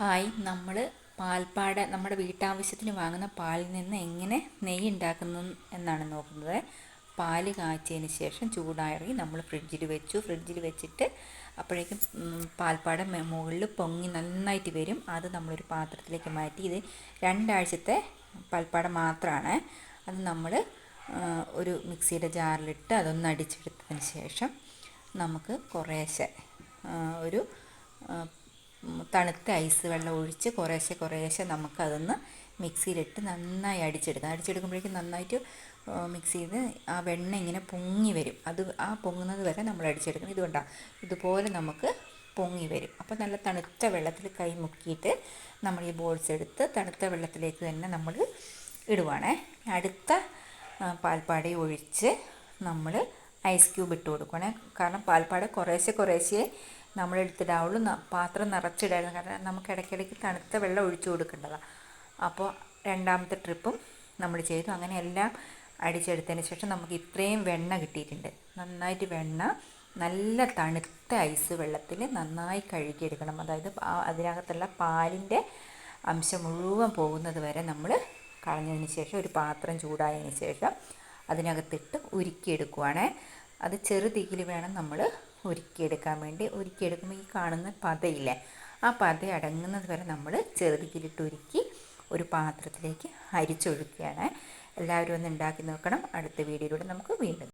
Hi നമ്മൾ പാൽപ്പാട നമ്മുടെ വീട്ടാവശ്യത്തിന് വാങ്ങുന്ന പാലിൽ നിന്ന് എങ്ങനെ നെയ്യ് ഉണ്ടാക്കുന്നു എന്നാണ് നോക്കുന്നത്. പാൽ കാച്ചിയതിന് ശേഷം ചൂടായി നമ്മൾ ഫ്രിഡ്ജിൽ വെച്ചു. ഫ്രിഡ്ജിൽ വെച്ചിട്ട് അപ്പോഴേക്കും പാൽപ്പാട മുകളിൽ പൊങ്ങി നന്നായിട്ട് വരും. അത് നമ്മളൊരു പാത്രത്തിലേക്ക് മാറ്റി. ഇത് രണ്ടാഴ്ചത്തെ പാൽപ്പാട മാത്രമാണ് അത് നമ്മൾ ഒരു മിക്സിയുടെ ജാറിലിട്ട് അതൊന്ന് അടിച്ചെടുത്തതിന് ശേഷം നമുക്ക് കുറേശ്ശെ ഒരു തണുത്ത ഐസ് വെള്ളം ഒഴിച്ച് കുറേശ്ശെ കുറേശ്ശെ നമുക്കതൊന്ന് മിക്സിയിലിട്ട് നന്നായി അടിച്ചെടുക്കാം. അടിച്ചെടുക്കുമ്പോഴേക്കും നന്നായിട്ട് മിക്സ് ചെയ്ത് ആ വെണ്ണ ഇങ്ങനെ പൊങ്ങി വരും. അത് ആ പൊങ്ങുന്നത് വരെ നമ്മൾ അടിച്ചെടുക്കണം. ഇതുകൊണ്ടാണ് ഇതുപോലെ നമുക്ക് പൊങ്ങി വരും. അപ്പോൾ നല്ല തണുത്ത വെള്ളത്തിൽ കൈ മുക്കിയിട്ട് നമ്മൾ ഈ ബോൾസ് എടുത്ത് തണുത്ത വെള്ളത്തിലേക്ക് തന്നെ നമ്മൾ ഇടുവാണേ. അടുത്ത പാൽപ്പാടി ഒഴിച്ച് നമ്മൾ ഐസ് ക്യൂബ് ഇട്ട് കൊടുക്കണേ കാരണം പാൽപ്പാട് കുറേശ്ശെ കുറേശ്ശെ നമ്മളെടുത്തിടാവുള്ളൂ പാത്രം നിറച്ചിടായിരുന്നു. കാരണം നമുക്ക് ഇടയ്ക്കിടയ്ക്ക് തണുത്ത വെള്ളം ഒഴിച്ചു കൊടുക്കേണ്ടതാണ് അപ്പോൾ രണ്ടാമത്തെ ട്രിപ്പും നമ്മൾ ചെയ്തു. അങ്ങനെ എല്ലാം അടിച്ചെടുത്തതിന് ശേഷം നമുക്ക് ഇത്രയും വെണ്ണ കിട്ടിയിട്ടുണ്ട്. നന്നായിട്ട് വെണ്ണ നല്ല തണുത്ത ഐസ് വെള്ളത്തിൽ നന്നായി കഴുകിയെടുക്കണം. അതായത് അതിനകത്തുള്ള പാലിന്റെ അംശം മുഴുവൻ പോകുന്നത് വരെ നമ്മൾ കളഞ്ഞതിന് ശേഷം ഒരു പാത്രം ചൂടായതിന് ശേഷം അതിനകത്തിട്ട് ഉരുക്കിയെടുക്കുവാണേ. അത് ചെറുതീയിൽ വേണം നമ്മൾ ഉരുക്കിയെടുക്കാൻ വേണ്ടി ഉരുക്കിയെടുക്കുമ്പോൾ ഈ കാണുന്ന പതയില്ലേ ആ പത അടങ്ങുന്നത് വരെ നമ്മൾ ചെറുതിലിട്ട് ഉരുക്കി ഒരു പാത്രത്തിലേക്ക് അരിച്ചൊഴിക്കുകയാണ്. എല്ലാവരും ഒന്ന് ഉണ്ടാക്കി നോക്കണം. അടുത്ത വീഡിയോയിലൂടെ നമുക്ക് വീണ്ടും